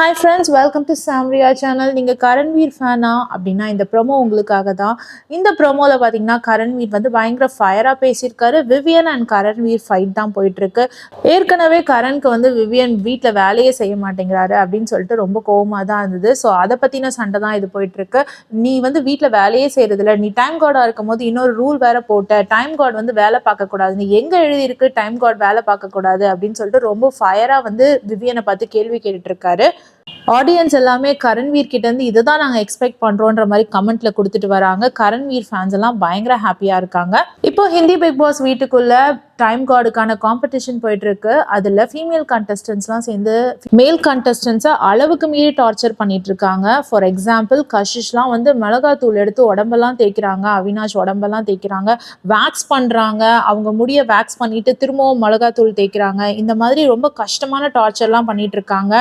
Hi friends welcome to Samriya channel நீங்கள் கரண்வீர் ஃபேனா அப்படின்னா இந்த ப்ரோமோ உங்களுக்காக தான். இந்த ப்ரோமோவில் பார்த்தீங்கன்னா கரண்வீர் வந்து பயங்கர ஃபயராக பேசியிருக்காரு. விவியன் அண்ட் கரண்வீர் ஃபைட் தான் போயிட்டுருக்கு. ஏற்கனவே கரண்க்கு வந்து விவியன் வீட்டில் வேலையே செய்ய மாட்டேங்கிறாரு அப்படின்னு சொல்லிட்டு ரொம்ப கோவமாக தான் இருந்தது. ஸோ அதை பற்றின சண்டை தான் இது போயிட்டுருக்கு. நீ வந்து வீட்டில் வேலையே செய்கிறதில்ல நீ டைம் கார்டாக இருக்கும் போது இன்னொரு ரூல் வேறு போட்ட. டைம் கார்டு வந்து வேலை பார்க்கக்கூடாது நீ எங்கே எழுதியிருக்கு? டைம் கார்டு வேலை பார்க்கக்கூடாது அப்படின்னு சொல்லிட்டு ரொம்ப ஃபயராக வந்து விவியனை பார்த்து கேள்வி கேட்டுட்ருக்காரு ஆடியன்ஸ் எல்லாமே கரண்வீர் கிட்டேருந்து இதை தான் நாங்கள் எக்ஸ்பெக்ட் பண்ணுறோன்ற மாதிரி கமெண்ட்டில் கொடுத்துட்டு வராங்க. கரண்வீர் ஃபேன்ஸ் எல்லாம் பயங்கர ஹாப்பியாக இருக்காங்க. இப்போ ஹிந்தி பிக் பாஸ் வீட்டுக்குள்ளே டைம் கார்டுக்கான காம்படிஷன் போயிட்டுருக்கு அதில் ஃபீமேல் கண்டஸ்டன்ஸ்லாம் சேர்ந்து மேல் கண்டஸ்டன்ஸை அளவுக்கு மீறி டார்ச்சர் பண்ணிட்டு இருக்காங்க. ஃபார் எக்ஸாம்பிள் கஷிஷ்லாம் வந்து மிளகாத்தூள் எடுத்து உடம்பெல்லாம் தேய்க்கிறாங்க. அவினாஷ் உடம்பெல்லாம் தேய்க்கிறாங்க. வேக்ஸ் பண்ணுறாங்க அவங்க முடிய வேக்ஸ் பண்ணிட்டு திரும்பவும் மிளகாத்தூள் தேய்க்கிறாங்க. இந்த மாதிரி ரொம்ப கஷ்டமான டார்ச்சர்லாம் பண்ணிட்டு இருக்காங்க.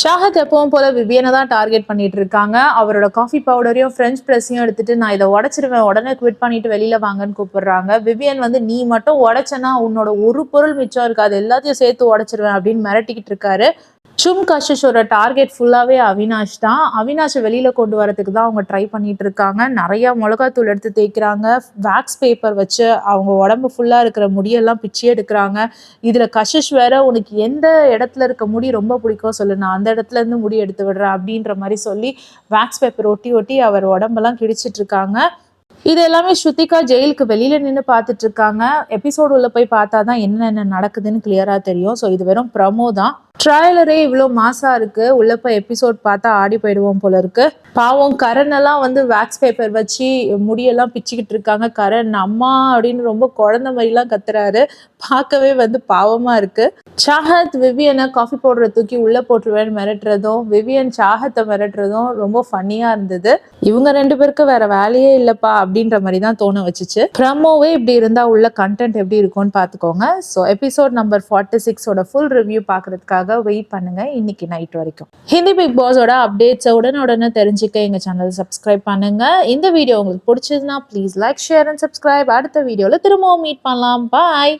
ஷாஹத் எப்பவும் போல விவியனை தான் டார்கெட் பண்ணிட்டு இருக்காங்க. அவரோட காஃபி பவுடரையும் ஃப்ரெஞ்ச் ப்ரெஸ்ஸையும் எடுத்துட்டு நான் இதை உடச்சிருவேன். உடனே குவிட் பண்ணிட்டு வெளியில வாங்கன்னு கூப்பிடுறாங்க. விவியன் வந்து நீ மட்டும் உடச்சனா உன்னோட ஒரு பொருள் மிச்சம் இருக்காது. எல்லாத்தையும் சேர்த்து உடச்சிருவேன் அப்படின்னு மிரட்டிக்கிட்டு இருக்காரு. சும் கஷிஷோட டார்கெட் ஃபுல்லாகவே அவினாஷ் தான். அவினாஷை வெளியில் கொண்டு வரதுக்கு தான் அவங்க ட்ரை பண்ணிட்டு இருக்காங்க. நிறையா மிளகாத்தூள் எடுத்து தேய்க்கிறாங்க. வேக்ஸ் பேப்பர் வச்சு அவங்க உடம்பு ஃபுல்லாக இருக்கிற முடியெல்லாம் பிச்சு எடுக்கிறாங்க. இதில் கஷிஷ் வேற உனக்கு எந்த இடத்துல இருக்க முடி ரொம்ப பிடிக்கும் சொல்லு. நான் அந்த இடத்துல இருந்து முடி எடுத்து விடுறேன். அப்படின்ற மாதிரி சொல்லி வேக்ஸ் பேப்பர் ஒட்டி ஒட்டி அவர் உடம்பெல்லாம் கிழிச்சிட்டு இருக்காங்க. இது எல்லாமே ஸ்ருதிகா ஜெயிலுக்கு வெளியில நின்று பார்த்துட்டு இருக்காங்க. எபிசோடு உள்ள போய் பார்த்தா தான் என்னென்ன நடக்குதுன்னு கிளியரா தெரியும். ஸோ இது வெறும் ப்ரமோ தான். ட்ரைலரே இவ்வளோ மாசா இருக்கு. உள்ளே போய் எபிசோட் பார்த்தா ஆடி போயிடுவோம் போல இருக்கு. பாவம் கரண் எல்லாம் வந்து வேக்ஸ் பேப்பர் வச்சு முடியெல்லாம் பிச்சுக்கிட்டு இருக்காங்க. கரண் அம்மா அப்படின்னு ரொம்ப குழந்தை மாதிரிலாம் கத்துறாரு. பார்க்கவே வந்து பாவமா இருக்கு. சாஹத் விவியனை காஃபி பவுடரை தூக்கி உள்ளே போட்டுருவேன்னு மிரட்டுறதும் விவியன் சாஹத்தை மிரட்டுறதும் ரொம்ப ஃபன்னியாக இருந்தது. இவங்க ரெண்டு பேருக்கு வேற வேலையே இல்லைப்பா அப்படின்ற மாதிரி தான் தோண வச்சுச்சு. ப்ரமோவே இப்படி இருந்தால் உள்ள கண்டென்ட் எப்படி இருக்கும்னு பார்த்துக்கோங்க. ஸோ எபிசோட் நம்பர் ஃபார்ட்டி சிக்ஸோட ஃபுல் ரிவ்யூ பார்க்குறதுக்காக வெயிட் பண்ணுங்க. இன்னைக்கு நைட் வரைக்கும். ஹிந்தி பிக் பாஸோட அப்டேட்ஸை உடனுடனே தெரிஞ்சுக்க எங்க சேனல் சப்ஸ்கிரைப் பண்ணுங்க. இந்த வீடியோ உங்களுக்கு பிடிச்சதுன்னா please like share and subscribe அடுத்த வீடியோவில் திரும்பவும் மீட் பண்ணலாம். பாய்